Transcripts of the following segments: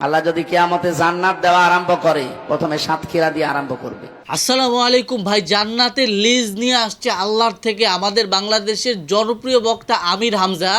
আল্লাহ যদি কেয়ামতে জান্নাত দেওয়া আরম্ভ করে প্রথমে সাতক্ষীরা দিয়ে আরম্ভ করবে। আসসালামু আলাইকুম ভাই জান্নাতের লিজ নিয়ে আসছে আল্লাহর থেকে আমাদের বাংলাদেশের জনপ্রিয় বক্তা আমির হামজা।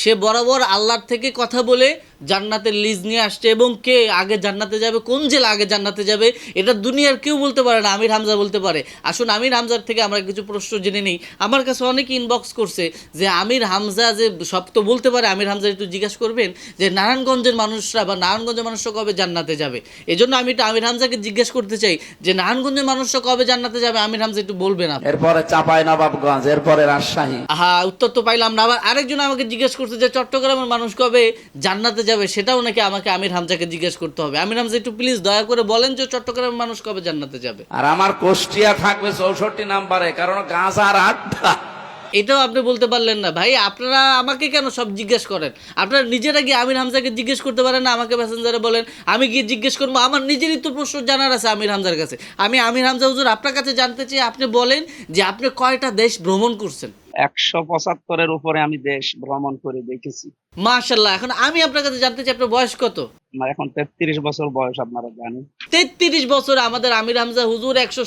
সে বরাবর আল্লাহর থেকে কথা বলে জান্নাতের লিজ নিয়ে আসছে এবং কে আগে জান্নাতে যাবে, কোন জেলা আগে জান্নাতে যাবে, এটা দুনিয়ার কেউ বলতে পারে না, আমির হামজা বলতে পারে। আসুন, আমির হামজার থেকে আমরা কিছু প্রশ্ন জেনে নিই। আমার কাছে অনেক ইনবক্স করছে যে আমির হামজা যে সব তো বলতে পারে, আমির হামজা একটু জিজ্ঞাসা করবেন যে নারায়ণগঞ্জের মানুষরা বা নারায়ণগঞ্জের মানুষরা কবে জান্নাতে যাবে? এই জন্য আমি একটু আমির হামজাকে জিজ্ঞেস করতে চাই যে নারায়ণগঞ্জের মানুষরা কবে জান্নাতে যাবে? আমির হামজা একটু বলবেন আপনি। এরপরে চাপাই নবাবগঞ্জ এরপরে রাজশাহী। হ্যাঁ উত্তর তো পাইলাম না। আবার আরেকজন আমাকে জিজ্ঞেস করতে যে চট্টগ্রামের মানুষ কবে জান্নাতে যাবে? সেটাও নাকি আমাকে আমির হামজাকে জিজ্ঞেস করতে হবে। আমির হামজা একটু প্লিজ দয়া করে বলেন যে চট্টগ্রামের মানুষ কবে জান্নাতে যাবে? আর আমার কোষ্টিয়া থাকবে চৌষট্টি নাম্বারে কারণ গাঁজার আড্ডা। এটাও আপনি বলতে পারলেন না। ভাই আপনারা আমাকে কেন সব জিজ্ঞেস করেন? আপনারা নিজেরা গিয়ে আমির হামজাকে জিজ্ঞেস করতে পারেন না আমাকে প্যাসেঞ্জারে বলেন। আমি গিয়ে জিজ্ঞেস করব আমার নিজেরই তো প্রশ্ন জানার আছে আমির হামজার কাছে। আমি আমির হামজা হুজুর আপনার কাছে জানতে চাই আপনি বলেন যে আপনি কয়টা দেশ ভ্রমণ করছেন? একশো পঁচাত্তরের উপরে আমি দেশ ভ্রমণ করে দেখেছি। মাশাল্লাহ এখন আমি আপনার কাছে জানতে চাই আপনার বয়স কত? আমার এখন তেত্রিশ বছর বয়স আপনারা জানেন। তেত্রিশ বছর আমাদের আমির হামজা হুজুর একশো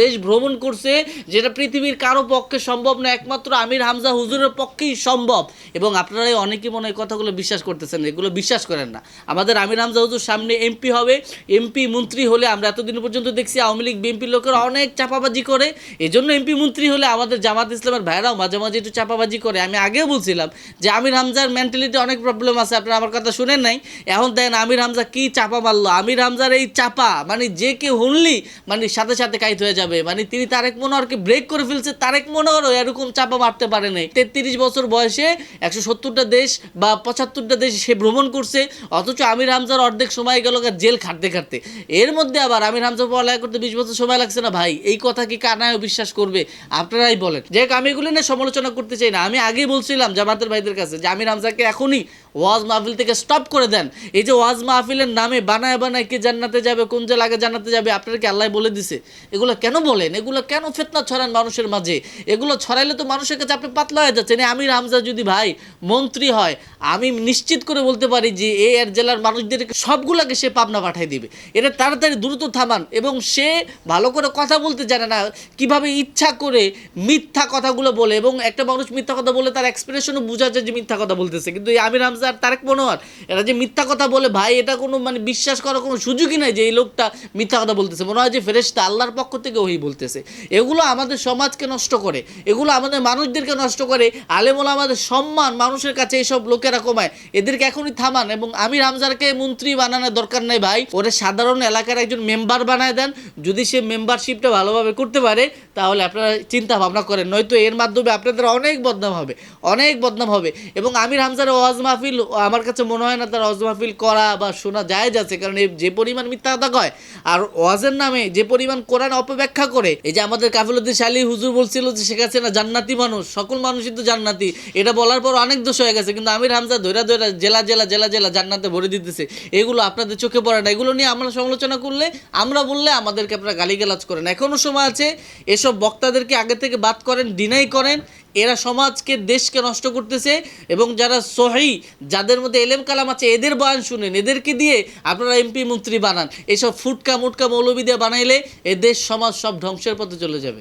দেশ ভ্রমণ করছে, যেটা পৃথিবীর কারও পক্ষে সম্ভব না, একমাত্র আমির হামজা হুজুরের পক্ষেই সম্ভব। এবং আপনারা অনেকেই মনে হয় কথাগুলো বিশ্বাস করতেছেন, এগুলো বিশ্বাস করেন না। আমাদের আমির হামজা হুজুর সামনে এমপি হবে, এমপি মন্ত্রী হলে আমরা এতদিন পর্যন্ত দেখছি আওয়ামী লীগ, বিএনপি লোকেরা অনেক চাপাবাজি করে। এই জন্য এমপি মন্ত্রী হলে আমাদের জামাত ইসলামের ভাইরাও মাঝে মাঝে একটু চাপাবাজি করে। আমি আগেও বলছিলাম যে আমির হামজার মেন্টালিটি অনেক প্রবলেম আছে, আপনারা আমার কথা শুনেন নাই। এখন দেন আমির হামজা কি চাপা মারলো। আমির হামজার এই চাপা মানে যে কেউ শুনলি মানে সাথে সাথে কাইত হয়ে যাবে। মানে তিনি তারেক মনোহরকে ব্রেক করে ফেলছে। তারেক মনোহরও এরকম চাপা মারতে পারে নাই। তেত্রিশ বছর বয়সে একশো সত্তরটা দেশ বা পঁচাত্তরটা দেশ সে ভ্রমণ করছে। অথচ আমির হামজার অর্ধেক সময় গেল জেল খাটতে খাটতে। এর মধ্যে আবার আমির হামজা পড়ালেখা করতে বিশ বছর সময় লাগছে না ভাই। এই কথা কি কানায় বিশ্বাস করবে? আপনারাই বলেন। যে আমি এগুলো নিয়ে সমালোচনা করতে চাই না। আমি আগেই বলছিলাম জামাতের ভাইদের কাছে যে আমির হামজাকে এখনই ওয়াজ মাহফিল থেকে স্টপ করে দেন। এই যে ওয়াজ মাহফিলের নামে বানায় বানায় কে জান্নাতে যাবে, কোন জেলা আগে জান্নাতে যাবে, আপনারা কি আল্লাহ বলে দিছে? এগুলো কেন বলেন? এগুলো কেন ফেতনা ছড়ান মানুষের মাঝে? এগুলো ছড়াইলে তো মানুষের কাছে আপনি পাতলা হয়ে যাচ্ছেন। এই আমির হামজা যদি ভাই মন্ত্রী হয়, আমি নিশ্চিত করে বলতে পারি যে এই এর জেলার মানুষদেরকে সবগুলোকে সে পাবনা পাঠাই দিবে। এটা তাড়াতাড়ি দ্রুত থামান এবং সে ভালো করে কথা বলতে জানে না, কীভাবে ইচ্ছা করে মিথ্যা কথাগুলো বলে এবং একটা মানুষ মিথ্যা কথা বলে তার এক্সপ্রেশনও বোঝা যায় যে মিথ্যা কথা বলতেছে। কিন্তু আমির হামজা আর তারেক মনোহর এরা যে মিথ্যা কথা বলে ভাই, এটা কোনো মানে বিশ্বাস করার কোনো সুযোগই নাই যে এই লোকটা মিথ্যা কথা বলতেছে। মনে হয় যে ফেরেশতা আল্লাহর পক্ষ থেকে ওই বলতেছে। এগুলো আমাদের সমাজকে নষ্ট করে, এগুলো আমাদের মানুষদেরকে নষ্ট করে। আলেমুল আমাদের সম্মান মানুষের কাছে এইসব লোকেরা কমায়। এদেরকে এখনই থামান এবং আমির হামজারকে মন্ত্রী বানানোর দরকার নেই ভাই। ওরা সাধারণ এলাকার একজন মেম্বার বানায় দেন। যদি সে মেম্বারশিপটা ভালোভাবে করতে পারে, তাহলে আপনারা চিন্তা ভাবনা করেন। নয়তো এর মাধ্যমে আপনাদের অনেক বদনাম হবে, অনেক বদনাম হবে। এবং আমির হামজার ওয়াজ মাহফিল, আমার কাছে মনে হয় না তার ওয়াজ মাহফিল করা বা শোনা যায় যাচ্ছে কারণ এই যে পরিমাণ মিথ্যা কথা কয় আর ওয়াজের নামে যে পরিমাণ কোরআন অপব্যাখ্যা করে, এই যে আমাদের কাফিলুদ্দিন শালী হুজুর বলছিল যে শেখ হাসিনা জান্নাতি মানুষ, সকল মানুষই তো জান্নাতি। এটা বলার পর অনেক দোষ হয়ে গেছে, কিন্তু আমির হামজা ধৈরা ধৈরা জেলা জেলা জেলা জেলা জান্নাতে ভরে দিতেছে। এগুলো আপনাদের চোখে পড়ে না, এগুলো নিয়ে আমরা সমালোচনা করলে, আমরা বললে আমাদেরকে আপনারা গালিগালাজ করেন। এখনও সময় আছে, এসব বক্তাদেরকে আগে থেকে বাদ করেন ডিনাই করেন এরা সমাজকে, দেশকে নষ্ট করতেছে এবং যারা সহি, যাদের মধ্যে এলেম কালাম আছে, এদের বয়ান শুনেন, এদেরকে দিয়ে আপনারা এমপি মন্ত্রী বানান। এসব ফুটকা মুটকা মৌলবি দিয়ে বানাইলে এ দেশ, সমাজ সব ধ্বংসের পথে চলে যাবে।